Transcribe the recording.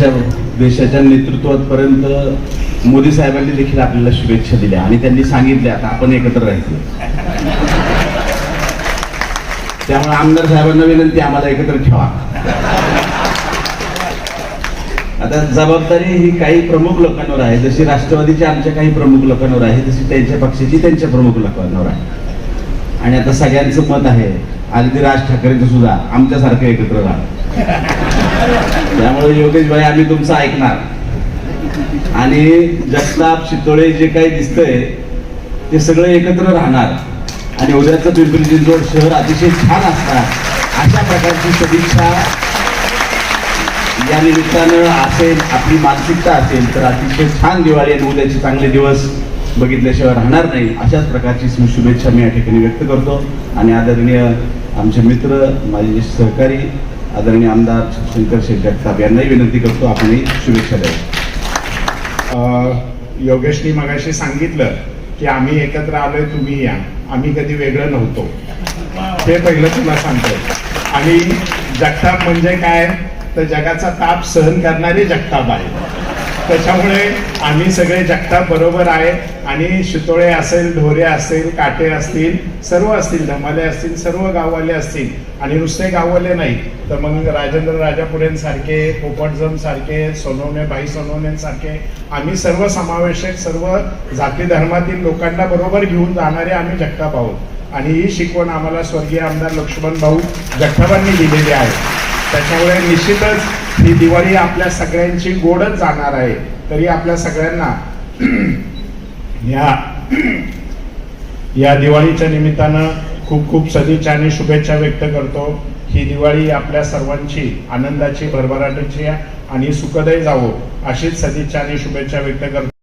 देशाच्या देशाच्या नेतृत्वापर्यंत मोदी साहेबांनी देखील आपल्याला शुभेच्छा दिल्या आणि त्यांनी सांगितले आता आपण एकत्र राहायचं. त्यामुळे आमदार साहेबांना विनंती आम्हाला एकत्र ठेवा. आता जबाबदारी ही काही प्रमुख लोकांवर आहे. जशी राष्ट्रवादीच्या आमच्या काही प्रमुख लोकांवर आहे तशी त्यांच्या पक्षाची त्यांच्या प्रमुख लोकांवर आहे. आणि आता सगळ्यांचं मत आहे अगदी राज ठाकरेंचं सुद्धा आमच्यासारखं एकत्र राहा. त्यामुळे योगेश भाई आम्ही तुमचं ऐकणार. आणि जगताप शितोळे जे काही दिसतंय ते सगळं एकत्र राहणार. आणि उद्याचं पिंपरी चिंचवड शहर अतिशय छान असणार. अशा प्रकारची सदिच्छा या निमित्तानं असेल आपली मानसिकता असेल तर अतिशय छान दिवाळी आणि उद्याचे चांगले दिवस बघितल्याशिवाय राहणार नाही. अशाच प्रकारची शुभेच्छा मी या ठिकाणी व्यक्त करतो. आणि आदरणीय आमचे मित्र माझे सहकारी आदरणीय आमदार शंकर शेठ जगताप यांनाही विनंती करतो आपण शुभेच्छा द्यावी. योगेशनी मगाशी सांगितलं की आम्ही एकत्र आलोय तुम्ही या. आम्ही कधी वेगळं नव्हतो. ते पहिलं तुला सांगतो आणि जगताप म्हणजे काय? तर जगाचा ताप सहन करणारे जगताप आहे त्याच्यामुळे आम्ही सगळे जगताप बरोबर आहे. आणि शितोळे असेल ढोरे असेल काटे असतील सर्व असतील धमाले असतील सर्व गाववाले असतील आणि नुसते गाववाले नाही तर मग राजेंद्र राजापुरेंसारखे पोपटजम सारखे सोनवणे बाई सोनवणेंसारखे आम्ही सर्व समावेशक सर्व जाती धर्मातील लोकांना बरोबर घेऊन जाणारे आम्ही जगताप आहोत. आणि ही शिकवण आम्हाला स्वर्गीय आमदार लक्ष्मण भाऊ जगतापांनी दिलेली आहे. त्याच्यामुळे निश्चितच ही दिवाळी आपल्या सगळ्यांची गोडच जाणार आहे. तरी आपल्या सगळ्यांना या या दिवाळीच्या निमित्तानं खूप खूप सदिच्छा आणि शुभेच्छा व्यक्त करतो. ही दिवाळी आपल्या सर्वांची आनंदाची भरभराटीची आणि सुखदय जावो अशीच सदिच्छा आणि शुभेच्छा व्यक्त करतो.